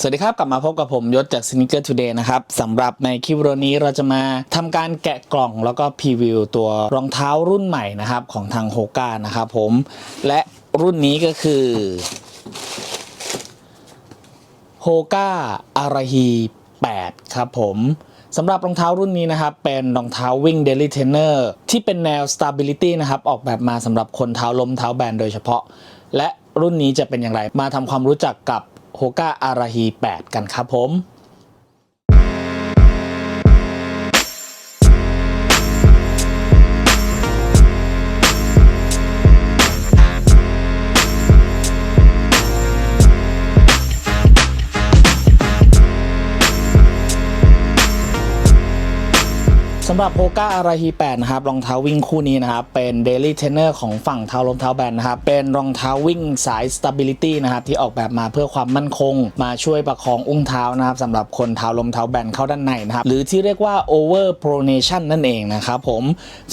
สวัสดีครับ กลับมาพบกับผมยศจาก Sneaker Today นะครับสำหรับในคลิปวิดีโอนี้เราจะมาทำการแกะกล่องแล้วก็พรีวิวตัวรองเท้ารุ่นใหม่นะครับ ของทางโฮก้านะครับผม และรุ่นนี้ก็คือโฮก้าอาราฮี8ครับผมสำหรับรองเท้ารุ่นนี้นะครับ เป็นรองเท้าวิ่ง Daily Trainer ที่เป็นแนว Stability นะครับ ออกแบบมาสำหรับคนเท้าล้มเท้าแบนโดยเฉพาะ และรุ่นนี้จะเป็นอย่างไร มาทำความรู้จักกับ โฮก้าอาราฮี8 กันครับผม สำหรับโ o ก้าอาราฮี8นะครับ รองเท้าวิ่งคู่นี้นะครับ เป็น Daily Trainer ของฝั่งเท้าลมเท้าแบนนะครับ เป็นรองเท้าวิ่งสาย Stability นะครับ ที่ออกแบบมาเพื่อความมั่นคง มาช่วยประคองอุ้งเท้านะครับสำหรับคนเท้าลมเท้าแบนเข้าด้านในนะครับ หรือที่เรียกว่า Over Pronation นั่นเองนะครับผม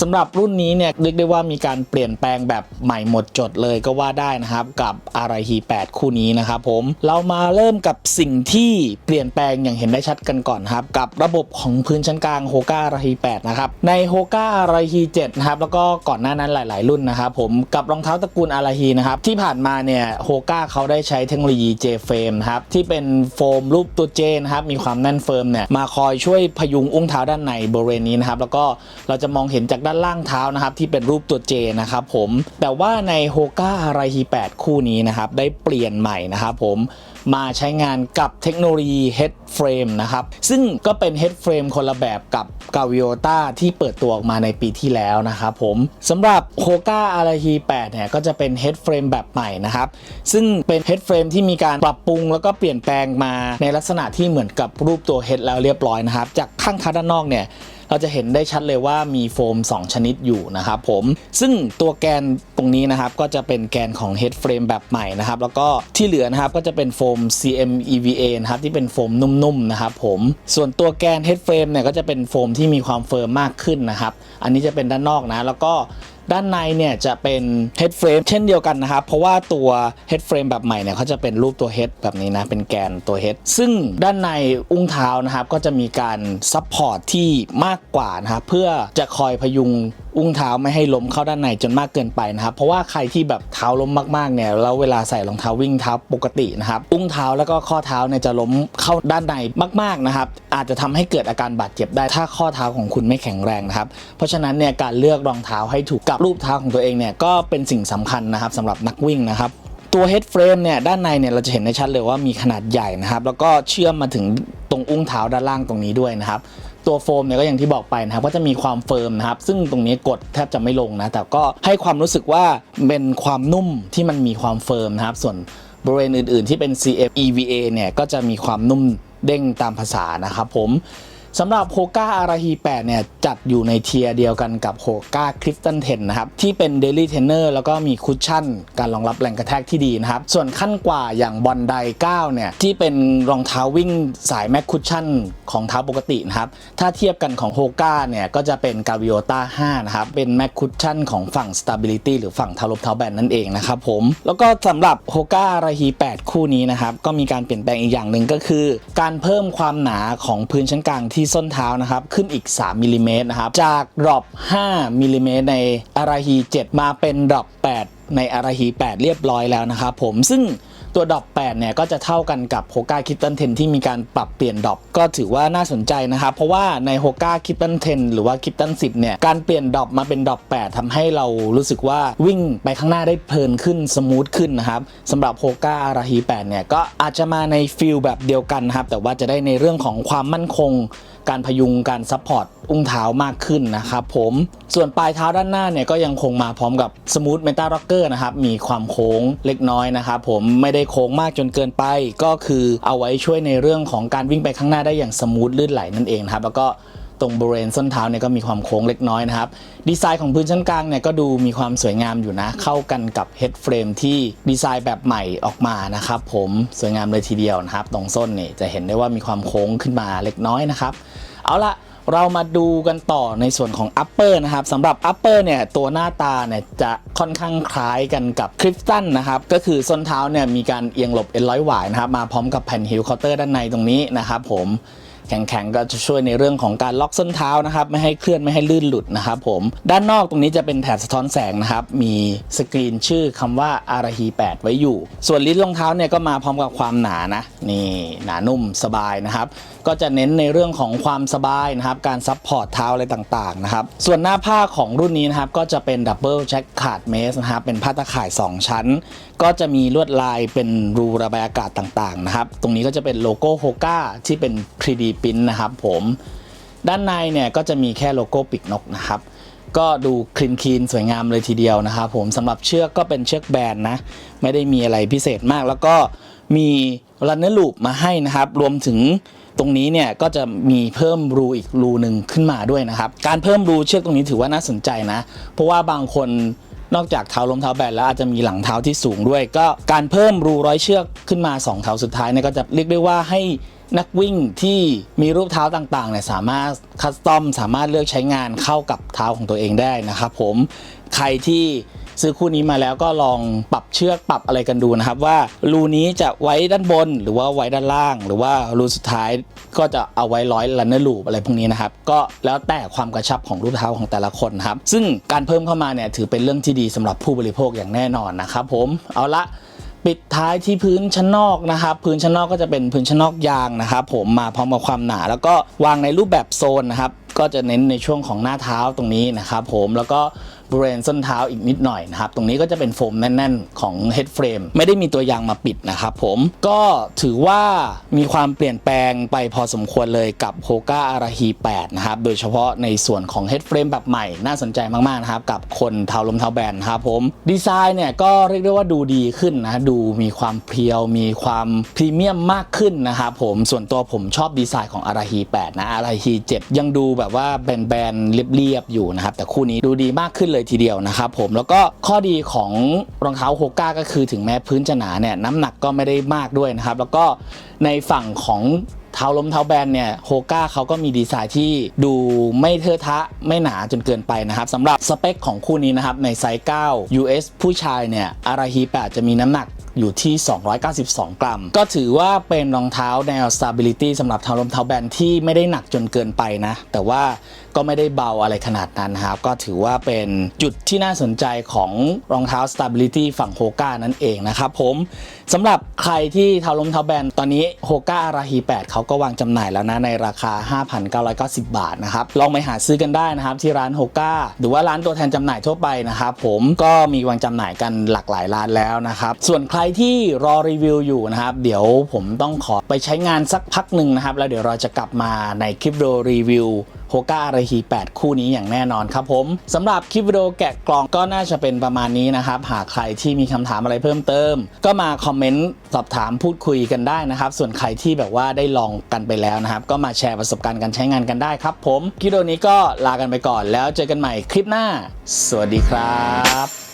สำหรับรุ่นนี้เนี่ยเรียกได้ว่ามีการเปลี่ยนแปลงแบบใหม่หมดจดเลยก็ว่าได้นะครับกับอาราฮี8คู่นี้นะครับผมเรามาเริ่มกับสิ่งที่เปลี่ยนแปลงอย่างเห็นได้ชัดกันก่อนครับกับระบบของพื้นชั้นกลางโฮก้าอาราฮี8นะครับในโฮก้าอาราฮี7นะครับแล้วก็ก่อนหน้านั้นหลาย ๆ รุ่นนะครับผมกับรองเท้าตระกูลอาราฮีนะครับที่ผ่านมาเนี่ยโฮก้าเขาได้ใช้เทคโนโลยี J frame นะครับที่เป็นโฟมรูปตัว J นะครับมีความแน่นเฟิร์มเนี่ยมาคอยช่วยพยุงอุ้งเท้าด้านในบริเวณนี้นะครับแล้วก็เราจะมองเห็นจากด้านล่างเท้านะครับที่เป็นรูปตัว J นะครับผมแต่ว่าในโฮก้าอาราฮี8คู่นี้นะครับได้เปลี่ยนใหม่นะครับผม มาใช้งานกับเทคโนโลยี Head Frame นะครับ ซึ่งก็เป็น Head Frame คนละแบบกับ g a v i o t a ที่เปิดตัวออกมาในปีที่แล้วนะครับผมสำหรับ h o k a a r a h i 8เนี่ยก็จะเป็น Head Frame แบบใหม่นะครับ ซึ่งเป็น Head Frame ที่มีการปรับปรุงแล้วก็เปลี่ยนแปลงมาในลักษณะที่เหมือนกับรูปตัว Head แล้วเรียบร้อยนะครับ จากข้างเท้าด้านนอกเนี่ย เราจะเห็นได้ชัดเลยว่ามีโฟม 2 ชนิดอยู่นะครับผมซึ่งตัวแกนตรงนี้นะครับก็จะเป็นแกนของ head frame แบบใหม่นะครับแล้วก็ที่เหลือนะครับก็จะเป็นโฟม CMEVA นะครับที่เป็นโฟมนุ่มๆนะครับผมส่วนตัวแกน head frame เนี่ยก็จะเป็นโฟมที่มีความเฟิร์มมากขึ้นนะครับอันนี้จะเป็นด้านนอกนะแล้วก็ ด้านในเนี่ยจะเป็น head frame เช่นเดียวกันนะครับ เพราะว่าตัว head frame แบบใหม่เนี่ยเขาจะเป็นรูปตัว head แบบนี้นะ เป็นแกนตัว head ซึ่งด้านในอุ้งเท้านะครับ ก็จะมีการซัพพอร์ตที่มากกว่านะครับ เพื่อจะคอยพยุง อุ้งเท้าไม่ให้ล้มเข้าด้านในจนมากเกินไปนะครับ เพราะว่าใครที่แบบเท้าล้มมากๆเนี่ยแล้วเวลาใส่รองเท้าวิ่งเท้าปกตินะครับ อุ้งเท้าแล้วก็ข้อเท้าเนี่ยจะล้มเข้าด้านในมากๆนะครับ อาจจะทำให้เกิดอาการบาดเจ็บได้ถ้าข้อเท้าของคุณไม่แข็งแรงนะครับ เพราะฉะนั้นเนี่ยการเลือกรองเท้าให้ถูกกับรูปเท้าของตัวเองเนี่ยก็เป็นสิ่งสำคัญนะครับสำหรับนักวิ่งนะครับตัว head frame เนี่ยด้านในเนี่ยเราจะเห็นได้ชัดเลยว่ามีขนาดใหญ่นะครับ แล้วก็เชื่อมมาถึงตรงอุ้งเท้าด้านล่างตรงนี้ด้วยนะครับ ตัวโฟมเนี่ยก็อย่างที่บอกไปนะครับก็จะมีความเฟิร์มนะครับ ซึ่งตรงนี้กดแทบจะไม่ลงนะแต่ก็ให้ความรู้สึกว่าเป็นความนุ่มที่มันมีความเฟิร์มนะครับ ส่วนบริเวณอื่น ๆ ที่เป็น CF EVA เนี่ยก็จะมีความนุ่มเด้งตามภาษานะครับผม สำหรับโฮก้าอาราฮี8เนี่ยจัดอยู่ในเทียร์เดียวกันกับโฮก้าคริสตันเทนนะครับที่เป็น Daily Trainer แล้วก็มีคุชชั่น การรองรับแรงกระแทกที่ดีนะครับ ส่วนขั้นกว่าอย่างบอลได9เนี่ยที่เป็นรองเท้าวิ่งสายแม็กคุชชั่นของเท้าปกตินะครับ ถ้าเทียบกันของโฮก้าเนี่ยก็จะเป็นกาวิโอตา5นะครับ เป็นแม็กคุชชั่นของฝั่ง Stability หรือฝั่งเท้าลบเท้าแบนนั่นเองนะครับผม แล้วก็สำหรับโฮก้าอาราฮี8คู่นี้นะครับก็มีการเปลี่ยนแปลงอีกอย่างหนึ่งก็คือ การเพิ่มความหนาของพื้นชั้นกลางที่ส้นเท้านะครับ ขึ้นอีก 3มิลลิเมตรนะครับ จากดรอป5มิลลิเมตรในอาราฮี 7 มาเป็นดรอป8 ในอาราฮี 8 เรียบร้อยแล้วนะครับผมซึ่งตัวดรอป8เนี่ยก็จะเท่ากันกับโฮก้าคิตตันเทนที่มีการปรับเปลี่ยนดรอปก็ถือว่าน่าสนใจนะครับ เพราะว่าในโฮก้าคิตตันเทนหรือว่าคิตตัน10เนี่ยการเปลี่ยนดรอปมาเป็นดรอป8ทำให้เรารู้สึกว่าวิ่งไปข้างหน้าได้เพลินขึ้นสมูทขึ้นนะครับสำหรับโฮก้าอาราฮี8เนี่ยก็อาจจะมาในฟิลแบบเดียวกันนะครับแต่ว่าจะได้ในเรื่องของความมั่นคง การพยุงการซัพพอร์ตอุ้งเท้ามากขึ้นนะครับผมส่วนปลายเท้าด้านหน้าเนี่ยก็ยังคงมาพร้อมกับสมูทเมตาล็อกเกอร์นะครับมีความโค้งเล็กน้อยนะครับผมไม่ได้โค้งมากจนเกินไป ก็คือเอาไว้ช่วยในเรื่องของการวิ่งไปข้างหน้าได้อย่างสมูทลื่นไหลนั่นเองครับแล้วก็ตรงบริเวณส้นเท้าเนี่ยก็มีความโค้งเล็กน้อยนะครับ ดีไซน์ของพื้นชั้นกลางเนี่ยก็ดูมีความสวยงามอยู่นะ เข้ากันกับเฮดเฟรมที่ดีไซน์แบบใหม่ออกมานะครับผมสวยงามเลยทีเดียวนะครับ ตรงส้นเนี่ยจะเห็นได้ว่ามีความโค้งขึ้นมาเล็กน้อยนะครับ เอาละเรามาดูกันต่อในส่วนของ upper นะครับสำหรับ upper เนี่ยตัวหน้าตาเนี่ยจะค่อนข้างคล้ายกันกับคริฟตันนะครับก็คือส้นเท้าเนี่ยมีการเอียงหลบเอ็นร้อยหวายนะครับมาพร้อมกับแผ่นฮิลเคาน์เตอร์ด้านในตรงนี้นะครับผมแข็งๆก็จะช่วยในเรื่องของการล็อกส้นเท้านะครับไม่ให้เคลื่อนไม่ให้ลื่นหลุดนะครับผมด้านนอกตรงนี้จะเป็นแถบสะท้อนแสงนะครับมีสกรีนชื่อคำว่าอาราฮี8ไว้อยู่ ส่วนลิ้นรองเท้าเนี่ยก็มาพร้อมกับความหนานะนี่หนานุ่มสบายนะครับ ก็จะเน้นในเรื่องของความสบายนะครับ การซับพอร์ตเท้าอะไรต่างๆนะครับ ส่วนหน้าผ้าของรุ่นนี้นะครับ ก็จะเป็นดับเบิลแจ็คขาดเมสนะครับ เป็นผ้าตะข่าย 2 ชั้น ก็จะมีลวดลายเป็นรูระบายอากาศต่างๆนะครับ ตรงนี้ก็จะเป็นโลโก้โฮก้าที่เป็น 3D พิมพ์นะครับผมด้านในเนี่ยก็จะมีแค่โลโก้ปีกนกนะครับก็ดูคลีนคลีนสวยงามเลยทีเดียวนะครับผมสำหรับเชือกก็เป็นเชือกแบนนะไม่ได้มีอะไรพิเศษมาก แล้วก็มีรันเนอร์ลูปมาให้นะครับ รวมถึง ตรงนี้เนี่ยก็จะมีเพิ่มรูอีกรูหนึ่งขึ้นมาด้วยนะครับ การเพิ่มรูเชือกตรงนี้ถือว่าน่าสนใจนะ เพราะว่าบางคนนอกจากเท้าล้มเท้าแบนแล้วอาจจะมีหลังเท้าที่สูงด้วย ก็การเพิ่มรูร้อยเชือกขึ้นมาสองเท้าสุดท้ายเนี่ยก็จะเรียกได้ว่าให้นักวิ่งที่มีรูปเท้าต่างๆเนี่ยสามารถคัสตอมสามารถเลือกใช้งานเข้ากับเท้าของตัวเองได้นะครับผมใครที่ ซื้อคู่นี้มาแล้วก็ลองปรับเชือกปรับอะไรกันดูนะครับ ว่ารูนี้จะไว้ด้านบนหรือว่าไว้ด้านล่าง หรือว่ารูสุดท้ายก็จะเอาไว้ร้อยลันเนอร์ลูปอะไรพวกนี้นะครับก็แล้วแต่ความกระชับของรูปเท้าของแต่ละคนครับซึ่งการเพิ่มเข้ามาเนี่ยถือเป็นเรื่องที่ดีสำหรับผู้บริโภคอย่างแน่นอนนะครับผมเอาละปิดท้ายที่พื้นชั้นนอกนะครับพื้นชั้นนอกก็จะเป็นพื้นชั้นนอกยางนะครับผมมาพร้อมกับความหนา แล้วก็วางในรูปแบบโซนนะครับก็จะเน้นในช่วงของหน้าเท้าตรงนี้นะครับผมแล้วก็ บริเวณส้นเท้าอีกนิดหน่อยนะครับ ตรงนี้ก็จะเป็นโฟมแน่น ๆ ของ head frame ไม่ได้มีตัวยางมาปิดนะครับผมก็ถือว่ามีความเปลี่ยนแปลงไปพอสมควรเลยกับ Hoka Arahi 8 นะครับ โดยเฉพาะในส่วนของ head frame แบบใหม่น่าสนใจมาก ๆ นะครับ กับคนเท้าลมเท้าแบนนะครับผมดีไซน์เนี่ยก็เรียกได้ว่าดูดีขึ้นนะดูมีความเพรียว มีความพรีเมียมมากขึ้นนะครับผมส่วนตัวผมชอบดีไซน์ของ Arahi 8นะ Arahi 7ยังดูแบบว่าแบนๆเรียบๆอยู่นะครับแต่คู่นี้ดูดีมากขึ้นเลยทีเดียวนะครับผมแล้วก็ข้อดีของรองเท้าโฮก้าก็คือถึงแม้พื้นจะหนาเนี่ยน้ำหนักก็ไม่ได้มากด้วยนะครับ แล้วก็ในฝั่งของเท้าล้มเท้าแบนเนี่ยโฮก้าเขาก็มีดีไซน์ที่ดูไม่เทอะทะไม่หนาจนเกินไปนะครับสำหรับสเปคของคู่นี้นะครับในไซส์ 9 US ผู้ชายเนี่ยอาราฮี8จะมีน้ำหนัก อยู่ที่ 292 กรัม ก็ถือว่าเป็นรองเท้าแนว stability สำหรับเท้าลมเท้าแบนที่ไม่ได้หนักจนเกินไปนะ แต่ว่าก็ไม่ได้เบาอะไรขนาดนั้นนะครับ ก็ถือว่าเป็นจุดที่น่าสนใจของรองเท้า stability ฝั่งโฮก้านั่นเองนะครับผมสำหรับใครที่เท้าล้มเท้าแบน ตอนนี้โฮก้าอาราฮี8เขาก็วางจำหน่ายแล้วนะในราคา 5,990 บาทนะครับลองไปหาซื้อกันได้นะครับที่ร้านโฮก้าหรือว่าร้านตัวแทนจำหน่ายทั่วไปนะครับผมก็มีวางจำหน่ายกันหลากหลายร้านแล้วนะครับส่วนใครที่รอรีวิวอยู่นะครับ เดี๋ยวผมต้องขอไปใช้งานสักพักหนึ่งนะครับ แล้วเดี๋ยวเราจะกลับมาในคลิปวิดีโอรีวิวโฮก้าอาราฮี8คู่นี้อย่างแน่นอนครับผมสำหรับคลิปวิดีโอแกะกล่องก็น่าจะเป็นประมาณนี้นะครับ หากใครที่มีคำถามอะไรเพิ่มเติม ก็มาคอมเมนต์สอบถามพูดคุยกันได้นะครับ ส่วนใครที่แบบว่าได้ลองกันไปแล้วนะครับ ก็มาแชร์ประสบการณ์การใช้งานกันได้ครับผมคลิปวิดีโอนี้ก็ลากันไปก่อนแล้วเจอกันใหม่คลิปหน้า สวัสดีครับ